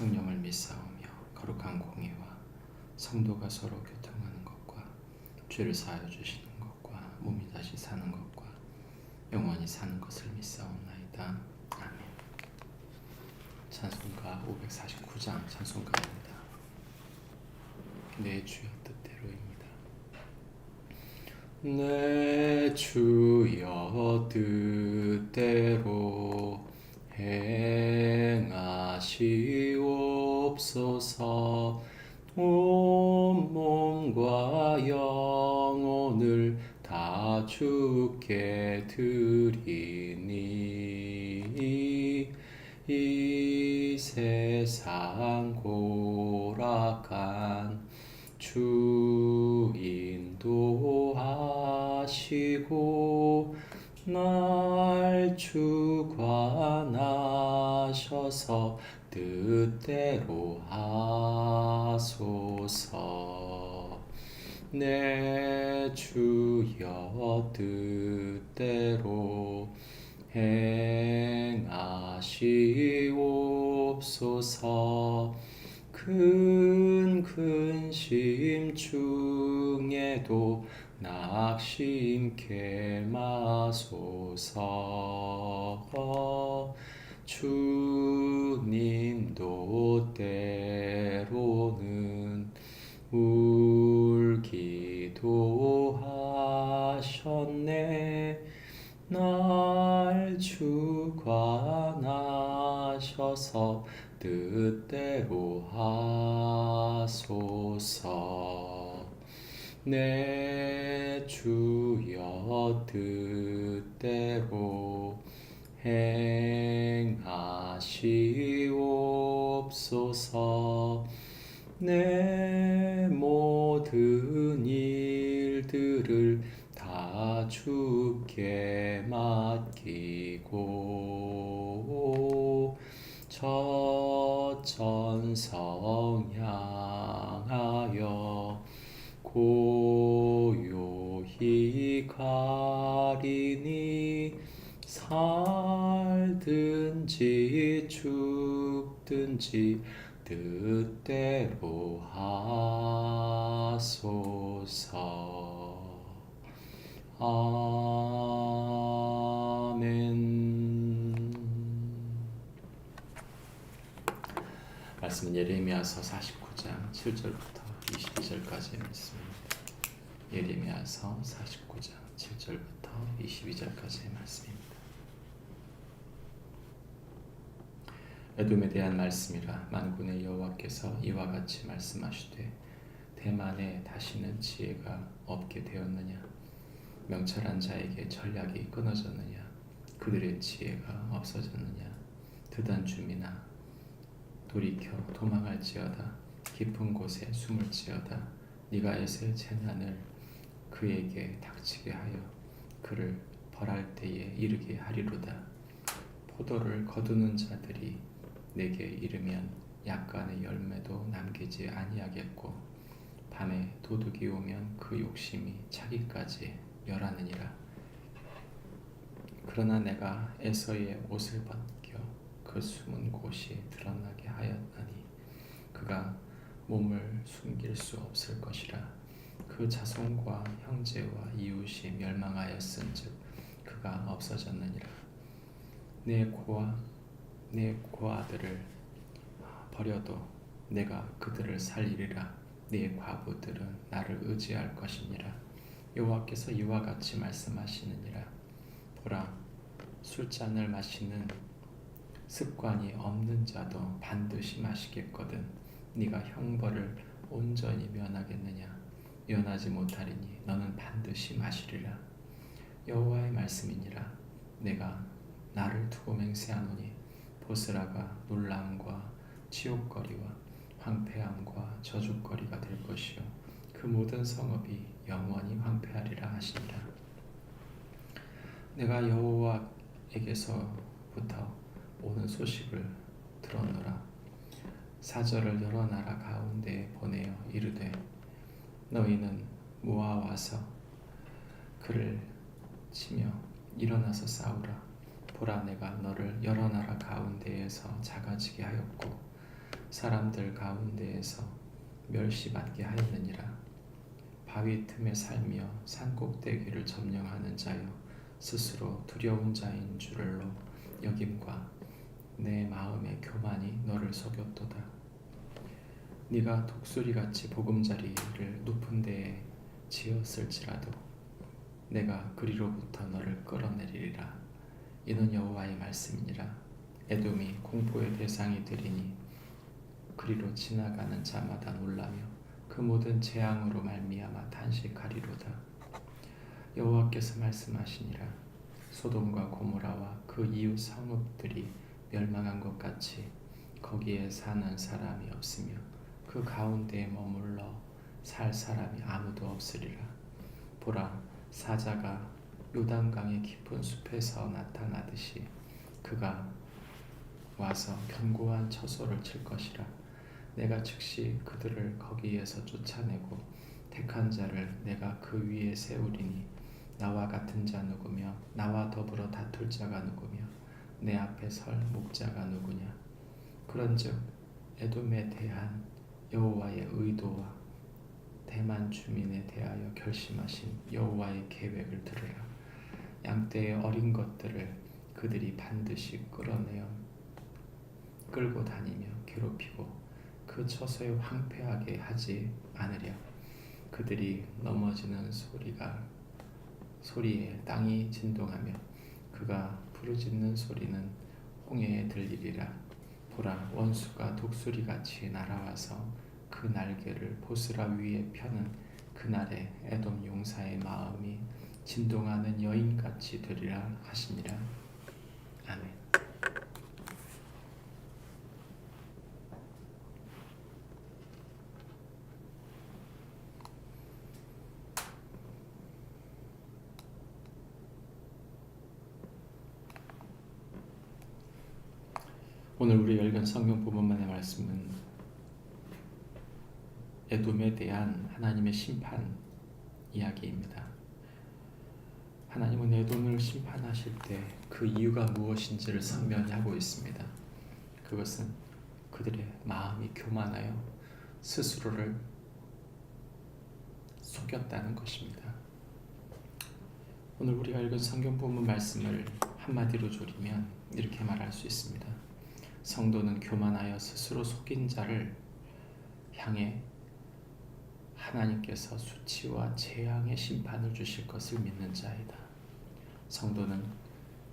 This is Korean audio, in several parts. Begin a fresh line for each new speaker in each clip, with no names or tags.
성령을 믿사오며 거룩한 공예와 성도가 서로 교통하는 것과 죄를 사하여 주시는 것과 몸이 다시 사는 것과 영원히 사는 것을 믿사옵나이다. 아멘. 찬송가 549장 찬송가입니다. 내 주여 뜻대로입니다. 내 주여 뜻대로 행 하시옵소서. 온 몸과 영혼을 다 주께 드리니. 이 세상 고락한 주 인도 하시고 날 주관하셔서 뜻대로 하소서. 내 주여 뜻대로 행하시옵소서. 큰 근심 중에도 낙심케 마소서 주님도 때로는 울기도 하셨네. 날 주관하셔서 뜻대로 하소서. 내 주여 뜻대로 행하시옵소서. 내 모든 일들을 다 주께 맡기고 저 천성 향하여 고요히 가리니 살든지 죽든지 뜻대로 하소서. 아멘. 말씀은 예레미야서 49장 7절부터 22절까지의 말씀입니다. 예레미야서 49장 7절부터 22절까지의 말씀입니다. 에돔에 대한 말씀이라 만군의 여호와께서 이와 같이 말씀하시되 대만에 다시는 지혜가 없게 되었느냐? 명철한 자에게 전략이 끊어졌느냐? 그들의 지혜가 없어졌느냐? 드단 줌이나 돌이켜 도망할지어다. 깊은 곳에 숨을지어다. 네가 에세 재난을 그에게 닥치게 하여 그를 벌할 때에 이르게 하리로다. 포도를 거두는 자들이 내게 이르면 약간의 열매도 남기지 아니하겠고 밤에 도둑이 오면 그 욕심이 차기까지 멸하느니라. 그러나 내가 에서의 옷을 벗겨 그 숨은 곳이 드러나게 하였나니 그가 몸을 숨길 수 없을 것이라 그 자손과 형제와 이웃이 멸망하였은즉 그가 없어졌느니라. 내 고아 내 고아들을 버려도 내가 그들을 살리리라. 네 과부들은 나를 의지할 것이니라. 여호와께서 이와 같이 말씀하시느니라. 보라 술잔을 마시는 습관이 없는 자도 반드시 마시겠거든 네가 형벌을 온전히 면하겠느냐 면하지 못하리니 너는 반드시 마시리라. 여호와의 말씀이니라. 내가 나를 두고 맹세하노니 보스라가 놀라움과 치욕거리와 황폐함과 저주거리가 될 것이요. 그 모든 성읍이 영원히 황폐하리라 하시니라. 내가 여호와에게서부터 오는 소식을 들었노라. 사절을 여러 나라 가운데에 보내어 이르되 너희는 모아와서 그를 치며 일어나서 싸우라. 보라 내가 너를 여러 나라 가운데에서 작아지게 하였고 사람들 가운데에서 멸시받게 하였느니라. 바위 틈에 살며 산 꼭대기를 점령하는 자여 스스로 두려운 자인 줄로 여김과 내 마음의 교만이 너를 속였도다 네가 독수리같이 보금자리를 높은 데에 지었을지라도 내가 그리로부터 너를 끌어내리리라. 이는 여호와의 말씀이니라. 에돔이 공포의 대상이 되리니 그리로 지나가는 자마다 놀라며 그 모든 재앙으로 말미암아 탄식하리로다. 여호와께서 말씀하시니라. 소돔과 고모라와 그 이웃 성읍들이 멸망한 것 같이 거기에 사는 사람이 없으며 그 가운데에 머물러 살 사람이 아무도 없으리라. 보라 사자가 요단강의 깊은 숲에서 나타나듯이 그가 와서 견고한 처소를 칠 것이라. 내가 즉시 그들을 거기에서 쫓아내고 택한 자를 내가 그 위에 세우리니 나와 같은 자 누구며 나와 더불어 다툴 자가 누구며 내 앞에 설 목자가 누구냐? 그런즉 에돔에 대한 여호와의 의도와 대만 주민에 대하여 결심하신 여호와의 계획을 들으라. 양떼의 어린 것들을 그들이 반드시 끌어내어 끌고 다니며 괴롭히고 그 처소에 황폐하게 하지 않으려 그들이 넘어지는 소리가 소리에 땅이 진동하며 그가 부르짖는 소리는 홍해에 들리리라 보라 원수가 독수리같이 날아와서 그 날개를 보스라 위에 펴는 그날에 에돔 용사의 마음이 진동하는 여인같이 되리라 하시니라 아멘 오늘 우리 읽은 성경 부분만의 말씀은 에돔에 대한 하나님의 심판 이야기입니다. 하나님은 에돔을 심판하실 때 그 이유가 무엇인지를 선명히 하고 있습니다. 그것은 그들의 마음이 교만하여 스스로를 속였다는 것입니다. 오늘 우리가 읽은 성경 부분 말씀을 한마디로 조리면 이렇게 말할 수 있습니다. 성도는 교만하여 스스로 속인 자를 향해 하나님께서 수치와 재앙의 심판을 주실 것을 믿는 자이다. 성도는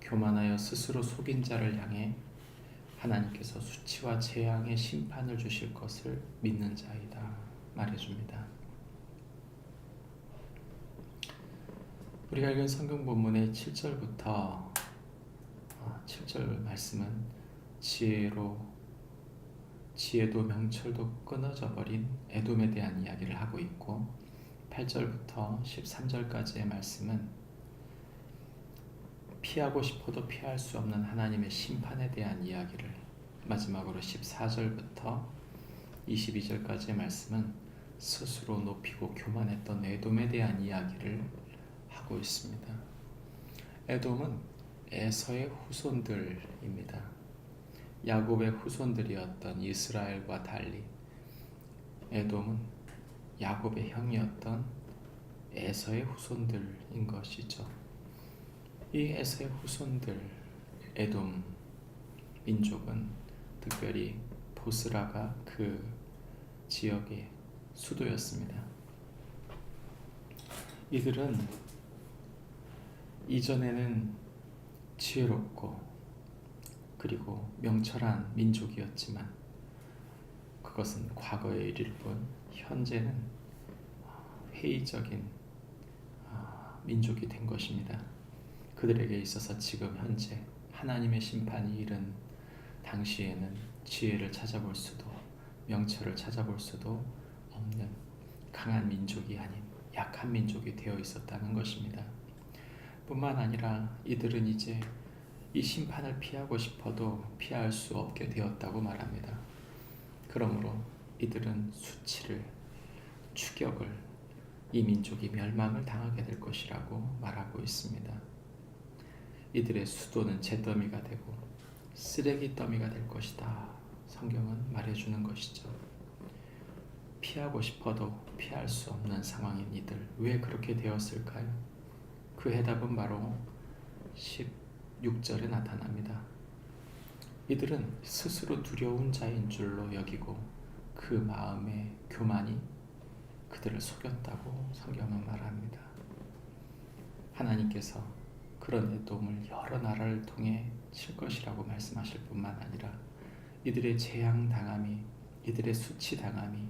교만하여 스스로 속인 자를 향해 하나님께서 수치와 재앙의 심판을 주실 것을 믿는 자이다. 말해줍니다. 우리가 읽은 성경 본문의 7절부터 7절 말씀은 지혜로 지혜도 명철도 끊어져 버린 에돔에 대한 이야기를 하고 있고 8절부터 13절까지의 말씀은 피하고 싶어도 피할 수 없는 하나님의 심판에 대한 이야기를 마지막으로 14절부터 22절까지의 말씀은 스스로 높이고 교만했던 에돔에 대한 이야기를 하고 있습니다. 에돔은 에서의 후손들입니다. 야곱의 후손들이었던 이스라엘과 달리 에돔은 야곱의 형이었던 에서의 후손들인 것이죠. 이 에서의 후손들 에돔 민족은 특별히 보스라가 그 지역의 수도였습니다. 이들은 이전에는 지혜롭고 그리고 명철한 민족이었지만 그것은 과거의 일일 뿐 현재는 회의적인 아, 민족이 된 것입니다. 그들에게 있어서 지금 현재 하나님의 심판이 이른 당시에는 지혜를 찾아볼 수도 명철을 찾아볼 수도 없는 강한 민족이 아닌 약한 민족이 되어 있었다는 것입니다. 뿐만 아니라 이들은 이제 이 심판을 피하고 싶어도 피할 수 없게 되었다고 말합니다. 그러므로 이들은 수치를 추격을 이 민족이 멸망을 당하게 될 것이라고 말하고 있습니다. 이들의 수도는 잿더미가 되고 쓰레기 더미가 될 것이다. 성경은 말해주는 것이죠. 피하고 싶어도 피할 수 없는 상황인 이들 왜 그렇게 되었을까요? 그 해답은 바로 16절에 나타납니다. 이들은 스스로 두려운 자인 줄로 여기고 그 마음의 교만이 그들을 속였다고 성경은 말합니다. 하나님께서 그런 애돔을 여러 나라를 통해 칠 것이라고 말씀하실 뿐만 아니라 이들의 재앙 당함이 이들의 수치 당함이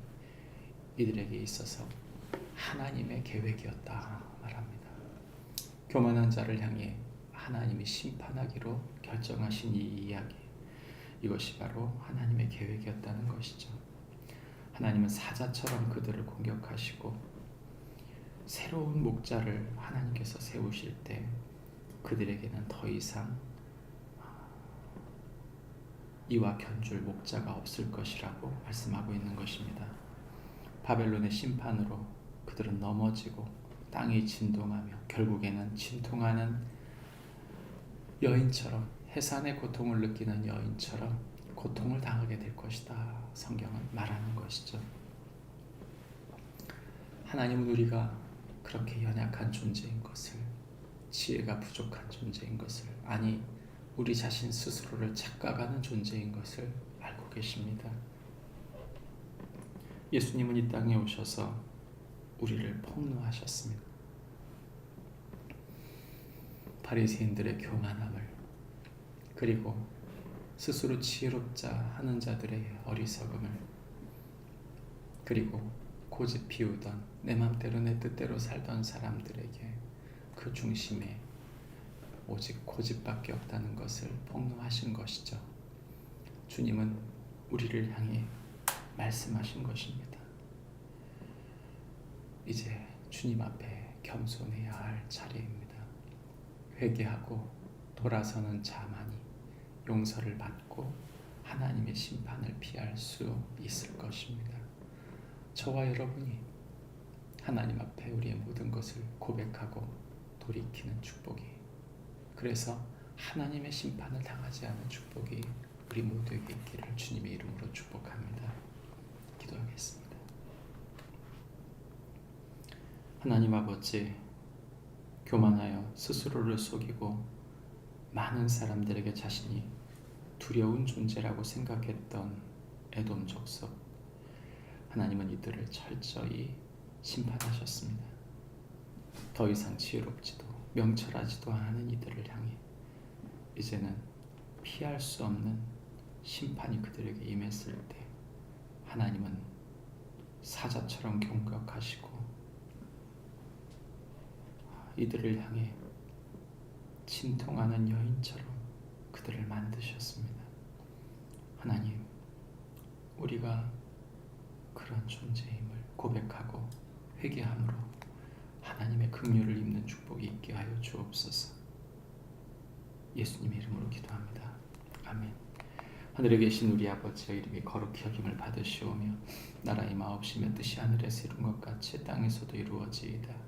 이들에게 있어서 하나님의 계획이었다 말합니다. 교만한 자를 향해 하나님이 심판하기로 결정하신 이 이야기 이것이 바로 하나님의 계획이었다는 것이죠. 하나님은 사자처럼 그들을 공격하시고 새로운 목자를 하나님께서 세우실 때 그들에게는 더 이상 이와 견줄 목자가 없을 것이라고 말씀하고 있는 것입니다. 바벨론의 심판으로 그들은 넘어지고 땅이 진동하며 결국에는 진통하는 여인처럼 해산의 고통을 느끼는 여인처럼 고통을 당하게 될 것이다. 성경은 말하는 것이죠. 하나님은 우리가 그렇게 연약한 존재인 것을, 지혜가 부족한 존재인 것을, 아니, 우리 자신 스스로를 착각하는 존재인 것을 알고 계십니다. 예수님은 이 땅에 오셔서 우리를 폭로하셨습니다. 바리새인들의 교만함을 그리고 스스로 지혜롭자 하는 자들의 어리석음을 그리고 고집 피우던 내 맘대로 내 뜻대로 살던 사람들에게 그 중심에 오직 고집밖에 없다는 것을 폭로하신 것이죠. 주님은 우리를 향해 말씀하신 것입니다. 이제 주님 앞에 겸손해야 할 차례입니다. 회개하고 돌아서는 자만이 용서를 받고 하나님의 심판을 피할 수 있을 것입니다. 저와 여러분이 하나님 앞에 우리의 모든 것을 고백하고 돌이키는 축복이 그래서 하나님의 심판을 당하지 않은 축복이 우리 모두에게 있기를 주님의 이름으로 축복합니다. 기도하겠습니다. 하나님 아버지 교만하여 스스로를 속이고 많은 사람들에게 자신이 두려운 존재라고 생각했던 에돔 족속 하나님은 이들을 철저히 심판하셨습니다. 더 이상 지혜롭지도 명철하지도 않은 이들을 향해 이제는 피할 수 없는 심판이 그들에게 임했을 때 하나님은 사자처럼 공격하시고 이들을 향해 침통하는 여인처럼 그들을 만드셨습니다. 하나님, 우리가 그런 존재임을 고백하고 회개함으로 하나님의 긍휼을 입는 축복이 있게 하여 주옵소서. 예수님의 이름으로 기도합니다. 아멘. 하늘에 계신 우리 아버지의 이름이 거룩히 여김을 받으시오며 나라의 마옵시며 뜻이 하늘에서 이룬 것 같이 땅에서도 이루어지이다.